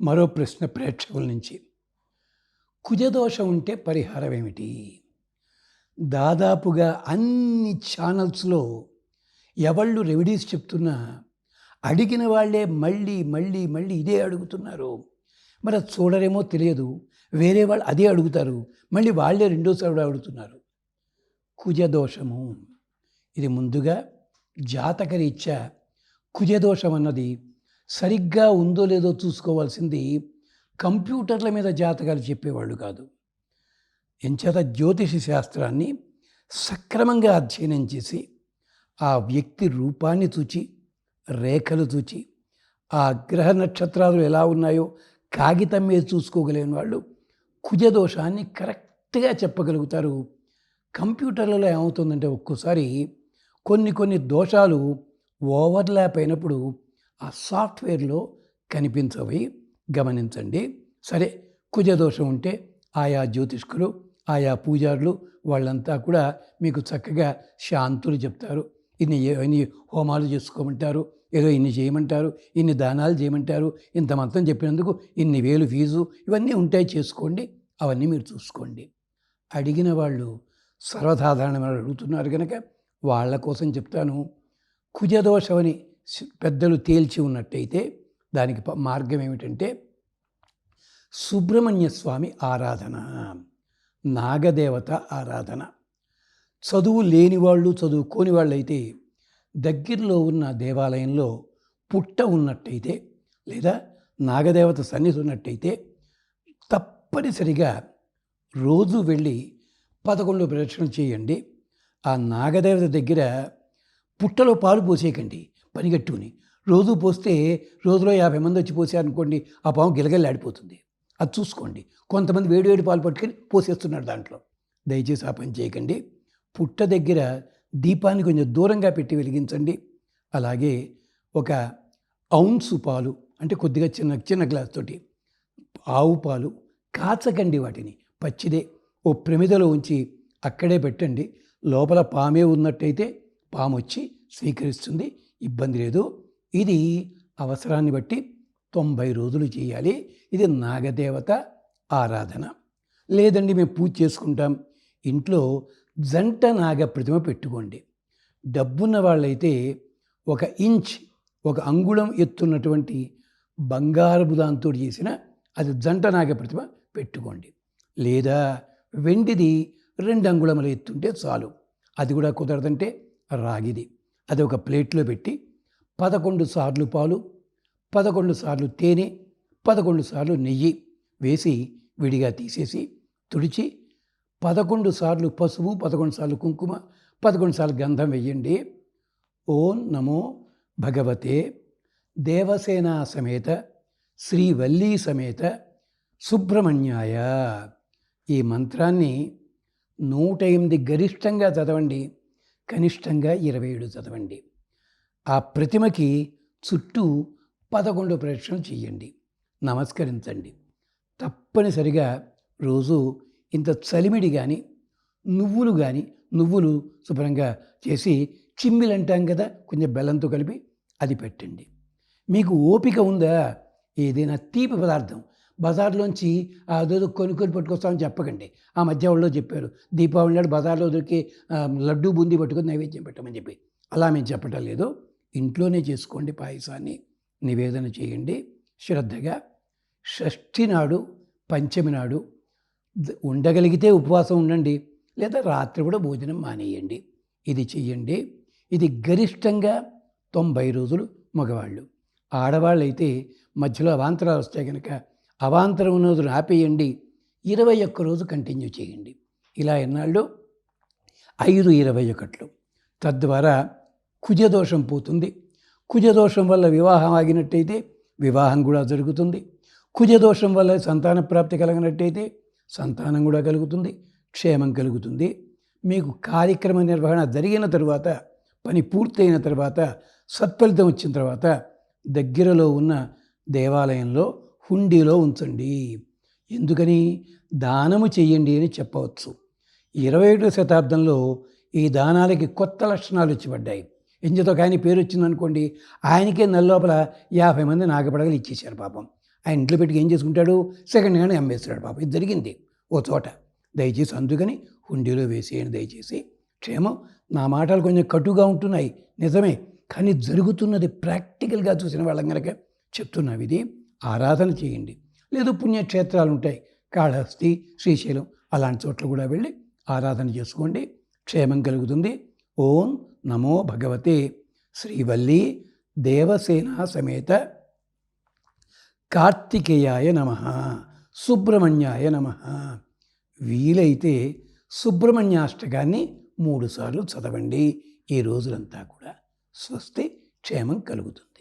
మరో ప్రశ్న ప్రేక్షకుల నుంచి. కుజదోషం ఉంటే పరిహారం ఏమిటి? దాదాపుగా అన్ని ఛానల్స్లో ఎవళ్ళు రెమెడీస్ చెప్తున్నా అడిగిన వాళ్ళే మళ్ళీ మళ్ళీ మళ్ళీ ఇదే అడుగుతున్నారు. మరి అది చూడరేమో తెలియదు. వేరే వాళ్ళు అదే అడుగుతారు. మళ్ళీ వాళ్ళే రెండోసారి అడుగుతున్నారు. కుజదోషము. ఇది ముందుగా జాతకరీత్యా కుజదోషం అన్నది సరిగ్గా ఉందో లేదో చూసుకోవాల్సింది కంప్యూటర్ల మీద జాతకాలు చెప్పేవాళ్ళు కాదు. ఎంచేత జ్యోతిష శాస్త్రాన్ని సక్రమంగా అధ్యయనం చేసి ఆ వ్యక్తి రూపాన్ని చూచి రేఖలు చూచి ఆ గ్రహ నక్షత్రాలు ఎలా ఉన్నాయో కాగితం మీద చూసుకోగలిగిన వాళ్ళు కుజదోషాన్ని కరెక్ట్గా చెప్పగలుగుతారు. కంప్యూటర్లలో ఏమవుతుందంటే ఒక్కోసారి కొన్ని కొన్ని దోషాలు ఓవర్లాప్ అయినప్పుడు ఆ సాఫ్ట్వేర్లో కనిపించవి. గమనించండి. సరే కుజదోషం ఉంటే ఆయా జ్యోతిష్కులు ఆయా పూజారులు వాళ్ళంతా కూడా మీకు చక్కగా శాంతులు చెప్తారు. ఇన్ని ఇన్ని హోమాలు చేసుకోమంటారు ఏదో ఇన్ని చేయమంటారు ఇన్ని దానాలు చేయమంటారు ఇంత మొత్తం చెప్పినందుకు ఇన్ని వేలు ఫీజు ఇవన్నీ ఉంటాయి చేసుకోండి. అవన్నీ మీరు చూసుకోండి. అడిగిన వాళ్ళు సర్వసాధారణమైన అడుగుతున్నారు కనుక వాళ్ళ కోసం చెప్తాను. కుజదోషమని పెద్దలు తేల్చి ఉన్నట్టయితే దానికి మార్గం ఏమిటంటే సుబ్రహ్మణ్య స్వామి ఆరాధన నాగదేవత ఆరాధన. చదువు లేని వాళ్ళు చదువుకోని వాళ్ళైతే దగ్గరలో ఉన్న దేవాలయంలో పుట్ట ఉన్నట్టయితే లేదా నాగదేవత సన్నిధి ఉన్నట్టయితే తప్పనిసరిగా రోజు వెళ్ళి పదకొండు ప్రదక్షిణలు చేయండి. ఆ నాగదేవత దగ్గర పుట్టలో పాలు పోసేయకండి. పనిగట్టుకుని. రోజు పోస్తే రోజులో యాభై మంది వచ్చి పోసారనుకోండి ఆ పాము గిలగల్లాడిపోతుంది. అది చూసుకోండి. కొంతమంది వేడి వేడి పాలు పట్టుకొని పోసేస్తున్నారు దాంట్లో. దయచేసి ఆ పని చేయకండి. పుట్ట దగ్గర దీపాన్ని కొంచెం దూరంగా పెట్టి వెలిగించండి. అలాగే ఒక ఔన్సు పాలు అంటే కొద్దిగా చిన్న చిన్న గ్లాస్ తోటి ఆవు పాలు కాచకండి వాటిని. పచ్చిదే. ఓ ప్రమిదలో ఉంచి అక్కడే పెట్టండి. లోపల పామే ఉన్నట్టయితే పాము వచ్చి స్వీకరిస్తుంది. ఇబ్బంది లేదు. ఇది అవసరాన్ని బట్టి తొంభై రోజులు చేయాలి. ఇది నాగదేవత ఆరాధన. లేదండి మేము పూజ చేసుకుంటాం. ఇంట్లో జంట నాగ ప్రతిమ పెట్టుకోండి. డబ్బున్న వాళ్ళైతే ఒక ఇంచ్ ఒక అంగుళం ఎత్తున్నటువంటి బంగారపు దాంతో చేసిన అది జంట నాగ ప్రతిమ పెట్టుకోండి. లేదా వెండిది రెండు అంగుళముల ఎత్తుంటే చాలు. అది కూడా కుదరదంటే రాగిది. అది ఒక ప్లేట్లో పెట్టి పదకొండు సార్లు పాలు పదకొండు సార్లు తేనె పదకొండు సార్లు నెయ్యి వేసి విడిగా తీసేసి తుడిచి పదకొండు సార్లు పసుపు పదకొండు సార్లు కుంకుమ పదకొండు సార్లు గంధం వెయ్యండి ఓం నమో భగవతే దేవసేన సమేత శ్రీవల్లీ సమేత సుబ్రహ్మణ్యాయ. ఈ మంత్రాన్ని నూట ఎనిమిది గరిష్టంగా చదవండి. కనిష్టంగా ఇరవై ఏడు చదవండి. ఆ ప్రతిమకి చుట్టూ పదకొండు ప్రదక్షిణలు చేయండి. నమస్కరించండి. తప్పనిసరిగా రోజు ఇంత చలిమిడి కానీ నువ్వులు కానీ నువ్వులు శుభ్రంగా చేసి చిమ్మిలు అంటాం కదా కొంచెం బెల్లంతో కలిపి అది పెట్టండి. మీకు ఓపిక ఉందా? ఏదైనా తీపి పదార్థం బజార్లోంచి అదేదో కొనుక్కొని పట్టుకొస్తామని చెప్పకండి. ఆ మధ్య వాళ్ళు చెప్పారు దీపావళి నాడు బజార్లో దొరికి లడ్డు లడ్డూ బూందీ పట్టుకొని నైవేద్యం పెట్టమని చెప్పి. అలా మేము చెప్పటం లేదు. ఇంట్లోనే చేసుకోండి పాయసాన్ని నివేదన చేయండి. శ్రద్ధగా షష్ఠి నాడు పంచమి నాడు ఉండగలిగితే ఉపవాసం ఉండండి లేదా రాత్రి కూడా భోజనం మానేయండి. ఇది చెయ్యండి. ఇది గరిష్టంగా తొంభై రోజులు మగవాళ్ళు. ఆడవాళ్ళు అయితే మధ్యలో అవాంతరాలు వస్తాయి కనుక అవాంతరం ఉన్న రోజులు ఆపేయండి. ఇరవై ఒక్క రోజు కంటిన్యూ చేయండి. ఇలా ఎన్నాళ్ళు? ఐదు ఇరవై ఒకట్లు. తద్వారా కుజదోషం పోతుంది. కుజదోషం వల్ల వివాహం ఆగినట్టయితే వివాహం కూడా జరుగుతుంది. కుజదోషం వల్ల సంతాన ప్రాప్తి కలిగినట్టయితే సంతానం కూడా కలుగుతుంది. క్షేమం కలుగుతుంది. మీకు కార్యక్రమ నిర్వహణ జరిగిన తరువాత పని పూర్తయిన తర్వాత సత్ఫలితం వచ్చిన తర్వాత దగ్గరలో ఉన్న దేవాలయంలో హుండీలో ఉంచండి. ఎందుకని? దానము చేయండి అని చెప్పవచ్చు. ఇరవై ఏడవ శతాబ్దంలో ఈ దానాలకి కొత్త లక్షణాలు ఇచ్చిపడ్డాయి ఎందుతో కానీ పేరు వచ్చిందనుకోండి ఆయనకే నెలలోపల యాభై మంది నాగపడగలు ఇచ్చేశారు పాపం. ఆయన ఇంట్లో పెట్టి ఏం చేసుకుంటాడు? సెకండ్ హ్యాండ్ అమ్మేస్తాడు పాపం. ఇది జరిగింది. ఓ చోట. దయచేసి అందుకని హుండీలో వేసేయండి దయచేసి. క్షేమం నా మాటలు కొంచెం కటుగా ఉంటున్నాయి. నిజమే. కానీ జరుగుతున్నది ప్రాక్టికల్గా చూసిన వాళ్ళం కనుక చెప్తున్నాం ఇది. ఆరాధన చేయండి. లేదు పుణ్యక్షేత్రాలు ఉంటాయి. కాళహస్తి శ్రీశైలం అలాంటి చోట్ల కూడా వెళ్ళి ఆరాధన చేసుకోండి. క్షేమం కలుగుతుంది. ఓం నమో భగవతే. శ్రీవల్లి దేవసేన సమేత. కార్తికేయాయ నమ. సుబ్రహ్మణ్యాయ నమ. వీలైతే సుబ్రహ్మణ్యాష్టకాన్ని మూడుసార్లు చదవండి. ఈ రోజులంతా కూడా స్వస్తి క్షేమం కలుగుతుంది.